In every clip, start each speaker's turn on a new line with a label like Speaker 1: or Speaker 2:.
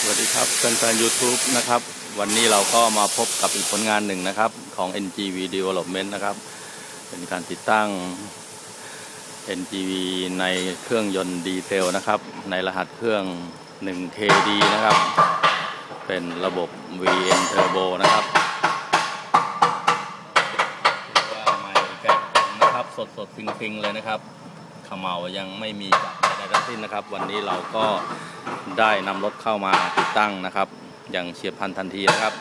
Speaker 1: สวัสดีครับแฟนๆ YouTube นะครับ วันนี้เราก็มาพบกับอีกผลงานหนึ่งนะครับ ของ NGV Development นะครับ เป็นการติดตั้ง NGV ในเครื่องยนต์ดีเซลนะครับ ในรหัสเครื่อง 1KD นะครับ เป็นระบบ VN Turbo นะครับว่าใหม่แกะนะครับสดสดๆ ฟิงๆ เลยนะครับขมเหลายังไม่มีจากใดทั้งสิ้นนะครับ วันนี้เราก็ ได้นำรถเข้ามาติดตั้งนะครับ อย่างเฉียบพลันทันทีนะครับ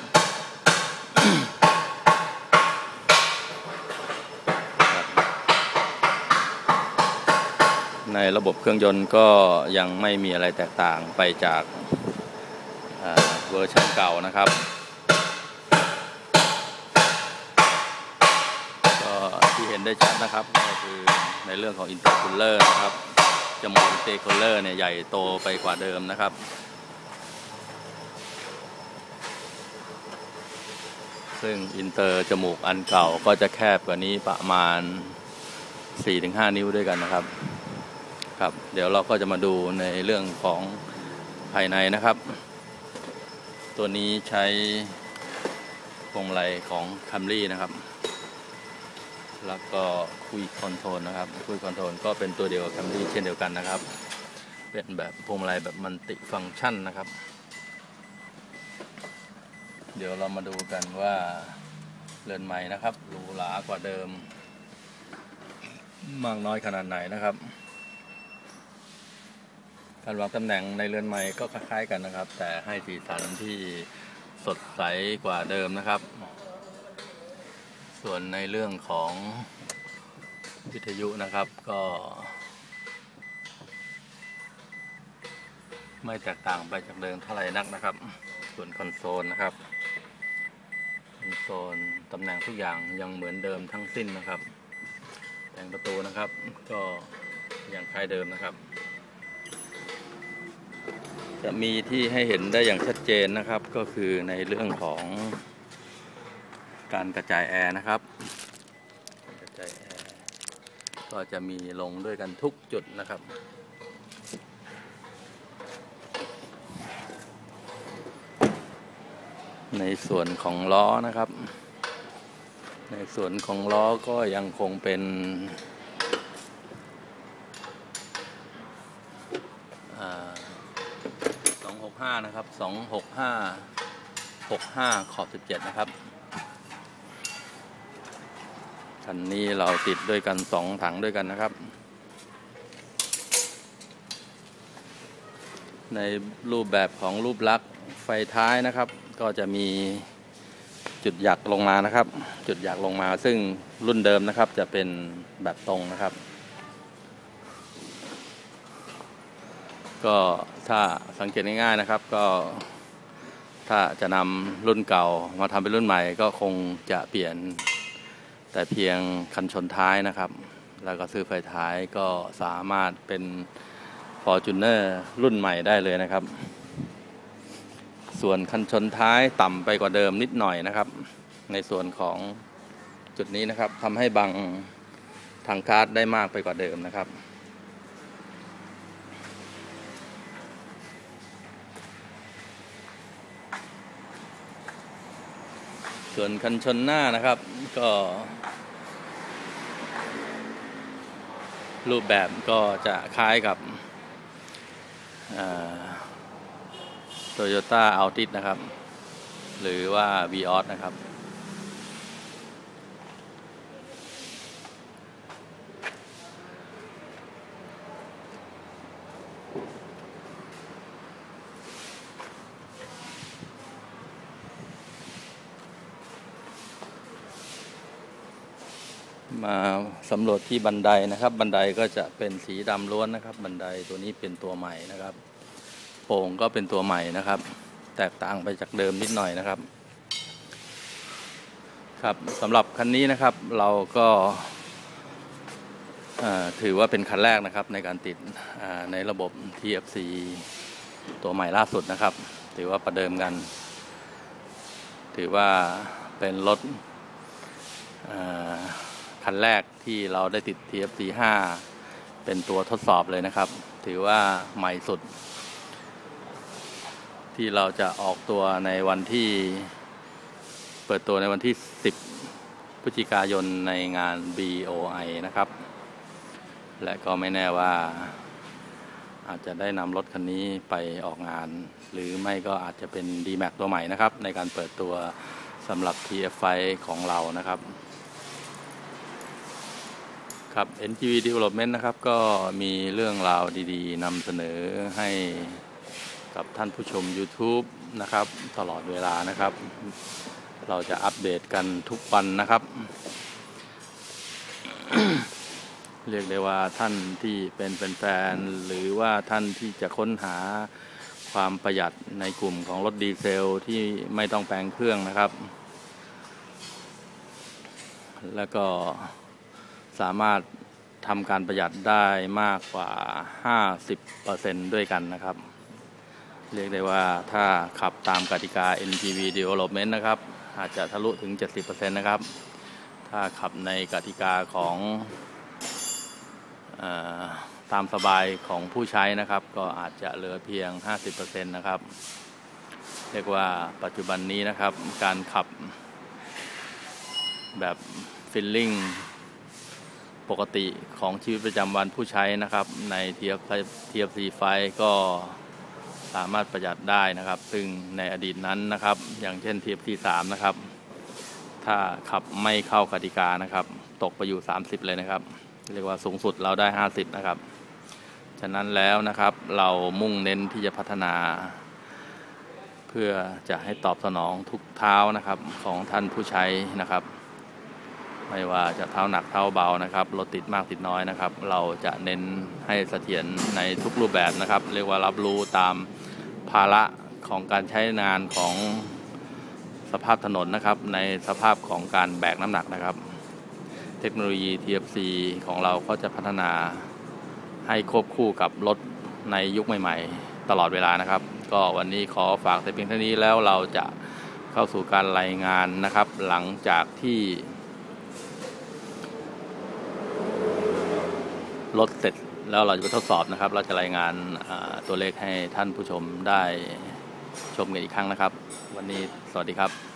Speaker 1: ในระบบเครื่องยนต์ก็ยังไม่มีอะไรแตกต่างไปจากเอ่อเวอร์ชันเก่านะครับ ก็ที่เห็นได้ชัดนะครับก็คือในเรื่องของอินเตอร์คูลเลอร์นะครับ จมูกอินเตคลเลอร์เนี่ยใหญ่โตไปกว่าเดิมนะครับ ซึ่งอินเตอร์จมูกอันเก่าก็จะแคบกว่านี้ประมาณ 4-5 นิ้วด้วยกันนะครับ ครับ เดี๋ยวเราก็จะมาดูในเรื่องของภายในนะครับ ตัวนี้ใช้พวงมาลัยของคัมรี่นะครับ แล้วก็คุยคอนโทรลนะครับคุยคอนโทรลก็เป็นตัวเดียวกับคัมรี่เช่นเดียวกันนะครับ เป็นแบบพวงมาลัยแบบมันติฟังก์ชันนะครับ เดี๋ยวเรามาดูกันว่าเรือนใหม่นะครับหรูหรากว่าเดิม มากน้อยขนาดไหนนะครับ การวางตำแหน่งในเรือนใหม่ก็คล้ายๆกันนะครับ แต่ให้สีสันที่สดใสกว่าเดิมนะครับ ส่วนในเรื่องของวิทยุนะครับก็ ไม่แตกต่างไปจากเดิมเท่าไหร่นักนะครับ ส่วนคอนโซลนะครับคอนโซลตำแหน่งทุกอย่างยังเหมือนเดิมทั้งสิ้นนะครับ แต่งประตูนะครับก็อยังคล้ายเดิมนะครับ จะมีที่ให้เห็นได้อย่างชัดเจนนะครับก็คือในเรื่องของ การกระจายแอร์นะครับ กระจายแอร์ก็จะมีลงด้วยกันทุกจุดนะครับในส่วนของล้อนะครับ ในส่วนของล้อก็ยังคงเป็นอ่า265นะครับ265 65ขอบ17นะครับ คันนี้เราติดด้วยกัน2ถังด้วยกันนะครับ ในรูปแบบของรูปลักษณ์ไฟท้ายนะครับ ก็จะมีจุดหยักลงมานะครับ จุดหยักลงมา ซึ่งรุ่นเดิมนะครับจะเป็นแบบตรงนะครับ ก็ถ้าสังเกตง่ายๆนะครับก็ถ้าจะนำรุ่นเก่ามาทำเป็นรุ่นใหม่ก็คงจะเปลี่ยน แต่เพียงคันชนท้ายนะครับ แล้วก็ซื้อไฟท้ายก็สามารถเป็น Fortuner รุ่นใหม่ได้เลยนะครับ ส่วนคันชนท้ายต่ำไปกว่าเดิมนิดหน่อยนะครับ ในส่วนของจุดนี้นะครับทำให้บังทางคาร์ดได้มากไปกว่าเดิมนะครับ ส่วนคันชนหน้านะครับก็ รูปแบบก็จะคล้ายกับโตโยต้าอัลติสนะครับ หรือว่า v ีออสนะครับ มาสำรวจที่บันไดนะครับ บันไดก็จะเป็นสีดำล้วนนะครับ บันไดตัวนี้เป็นตัวใหม่นะครับโป่งก็เป็นตัวใหม่นะครับ แตกต่างไปจากเดิมนิดหน่อยนะครับ ครับสำหรับคันนี้นะครับเราก็ถือว่าเป็นคันแรกนะครับในการติดในระบบ TFC ตัวใหม่ล่าสุดนะครับ ถือว่าประเดิมกัน ถือว่าเป็นรถ คันแรกที่เราได้ติด TFC 5 เป็นตัวทดสอบเลยนะครับ ถือว่าใหม่สุด ที่เราจะออกตัวในวันที่ เปิดตัวในวันที่ 10 พฤศจิกายนในงาน BOI นะครับ และก็ไม่แน่ว่า อาจจะได้นำรถคันนี้ไปออกงาน หรือไม่ก็อาจจะเป็น D-Max ตัวใหม่นะครับ ในการเปิดตัวสำหรับ TF ของเรานะครับ ครับ NGV Development นะครับก็มีเรื่องราวดีๆนำเสนอให้กับท่านผู้ชม YouTube นะครับ ตลอดเวลานะครับ เราจะอัปเดตกันทุกวันนะครับ เรียกได้ว่าท่านที่เป็นแฟนๆหรือว่าท่านที่จะค้นหาความประหยัดในกลุ่มของรถดีเซลที่ไม่ต้องแปลงเครื่องนะครับ แล้วก็ สามารถทำการประหยัดได้มากกว่า 50%ด้วยกันนะครับ เรียกได้ว่าถ้าขับตามกติกา NGV Development นะครับ อาจจะทะลุถึง 70%นะครับ ถ้าขับในกติกาของอตามสบายของผู้ใช้นะครับ ก็อาจจะเหลือเพียง 50%นะครับเรียกว่าปัจจุบันนี้นะครับ การขับแบบฟิลลิ่ง ปกติของชีวิตประจำวันผู้ใช้นะครับ ใน TFC ไฟก็สามารถประหยัดได้นะครับ ซึ่งในอดีตนั้นนะครับ อย่างเช่น TFC 3นะครับ ถ้าขับไม่เข้ากติกานะครับ ตกไปอยู่ 30 เลยนะครับ เรียกว่าสูงสุดเราได้ 50 นะครับ ฉะนั้นแล้วนะครับเรามุ่งเน้นที่จะพัฒนา เพื่อจะให้ตอบสนองทุกเท้านะครับของท่านผู้ใช้นะครับ ไม่ว่าจะเท้าหนักเท้าเบานะครับรถติดมากติดน้อยนะครับ เราจะเน้นให้เสถียรในทุกรูปแบบนะครับ เรียกว่ารับรู้ตามภาระของการใช้งานของสภาพถนนนะครับ ในสภาพของการแบกน้ำหนักนะครับ เทคโนโลยี TFC ของเราก็จะพัฒนาให้ควบคู่กับรถในยุคใหม่ ๆ ตลอดเวลานะครับ ก็วันนี้ขอฝากแต่เพียงเท่านี้แล้วเราจะเข้าสู่การรายงานนะครับ หลังจากที่ ลดเสร็จแล้วเราจะไปทดสอบนะครับ เราจะรายงานตัวเลขให้ท่านผู้ชมได้ชมกันอีกครั้งนะครับ วันนี้สวัสดีครับ